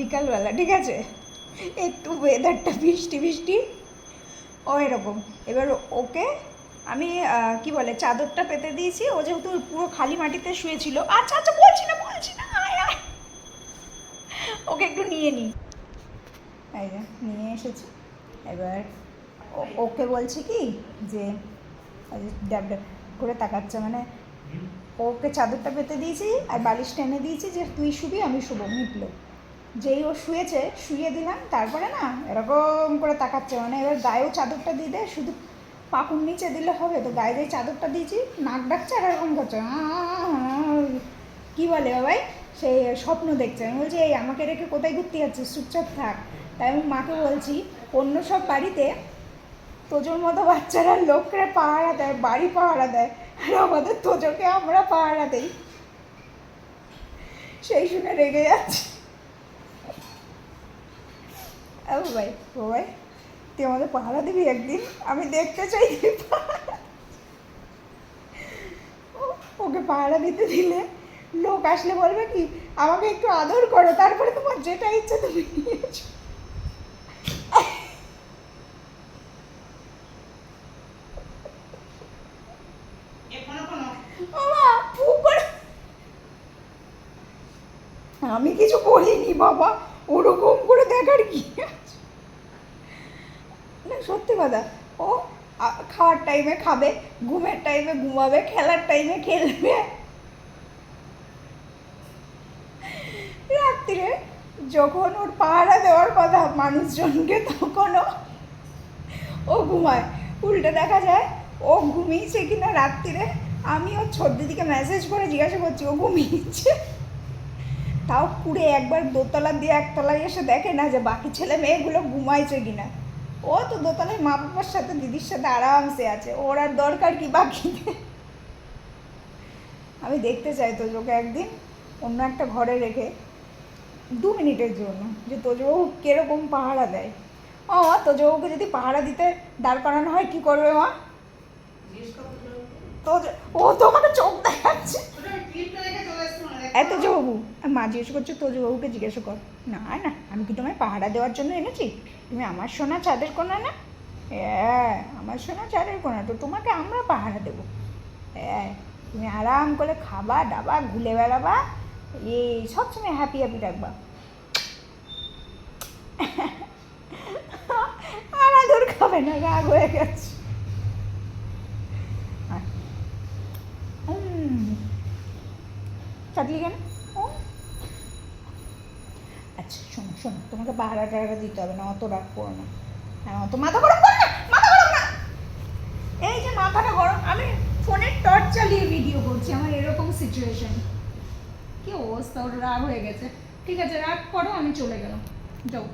বিকালবেলা, ঠিক আছে? একটু ওয়েদারটা বৃষ্টি বৃষ্টি। ও, এরকম। এবার ওকে আমি কি বলে, চাদরটা পেতে দিয়েছি। ও যেহেতু পুরো খালি মাটিতে শুয়েছিল। আচ্ছা আচ্ছা বলছি না বলছি না ওকে একটু নিয়ে নিই নিয়ে এসেছি। এবার ওকে বলছি কি যে ড্যাব ড্যাব করে তাকাচ্ছে। মানে ওকে চাদরটা পেতে দিয়েছি আর বালিশ টেনে দিয়েছি যে, তুই শুবি, আমি শুবো। মিটলো। যেই ও শুয়েছে শুয়ে দিলাম, তারপরে না এরকম করে তাকাচ্ছে। মানে এবার গায়েও চাদরটা দিয়ে দেয় শুধু পাকুর নিচে দিলে হবে তো, গায়ে যে চাদরটা দিয়েছি, নাক ডাকছে আর এরকম করছে। কি বলে বাবাই? সেই স্বপ্ন দেখছে। আমি বলছি, এই, আমাকে রেখে কোথায় ঘুরতে যাচ্ছিস? চুপচাপ থাক। তাই আমি মাকে বলছি, অন্য সব বাড়িতে তোজোর মতো বাচ্চারা লোকরা পাহারা দেয়, বাড়ি পাহারা দেয়। আর আমাদের তোজোকে আমরা পাহারা দেই। সেই শুনে রেগে যাচ্ছে। ভাই, ও ভাই, তুই আমাদের পাহারা দিবি একদিন? আমি দেখতে চাই। ওকে পাহারা দিতে দিলে লোক আসলে বলবে কি, আমাকে একটু আদর করো, তারপরে তোমার যেটা ইচ্ছে তুমি নিয়েছো আমি কিছু বলিনি বাবা, ওরকম করে দেখার কি? সত্যি কথা। ও খাওয়ার টাইমে খাবে, ঘুমের টাইমে ঘুমাবে, খেলার টাইমে খেলবে। রাত্রিরে যখন ওর পাহারা দেওয়ার কথা মানুষজনকে তখন ও- ঘুমায়। উল্টে দেখা যায়, ও ঘুমিয়েছে কিনা রাত্রিরে, আমি ওর দিদিকে মেসেজ করে জিজ্ঞাসা করছি, ও ঘুমিয়েছে? তাও পুরে একবার দোতলা দিয়ে একতলায় এসে দেখে না যে বাকি ছেলে মেয়েগুলো ঘুমাইছে কিনা। ও তো দোতলায় মা বাবার সাথে দিদির সাথে আরামসে আছে। ওর আর দরকার কি বাকিতে আমি দেখতে চাই তোজোকে একদিন অন্য একটা ঘরে রেখে দু মিনিটের জন্য যে তোজবাবু কীরকম পাহারা দেয়। ও তোজবাবুকে যদি পাহারা দিতে দাঁড় করানো হয় কী করবে মা? তো ও তো আমাকে চোখ দেখাচ্ছে। এত বাবু মা জিজ্ঞেস করছ তোজো বাবুকে জিজ্ঞাসা কর। না না, আমি কি তোমায় পাহারা দেওয়ার জন্য এনেছি? তুমি আমার সোনা চাঁদের কোনা না? হ্যাঁ আমার সোনা চাঁদের কোনা, তো তোমাকে আমরা পাহারা দেবো। হ্যাঁ তুমি আরাম করে খাবা, দাবা ঘুলে বেড়াবা, এই সবসময় হ্যাপি হ্যাপি রাখবা আর আদর খাবে না, রাগ হয়ে গেছে। কাটলি কেন? ও। আচ্ছা শোনো শোনো, তোমাকে ভাড়া টাহারা দিতে হবে, না অত রাগ করো না। হ্যাঁ অত মাথা গরম করো না, মাথা গরম না। এই যে মাথাটা গরম, আমি ফোনের টর্চ চালিয়ে ভিডিও করছি, আমার এরকম সিচুয়েশন কি অবস্থা ওর রাগ হয়ে গেছে। ঠিক আছে, রাগ করো, আমি চলে গেলাম। যাও।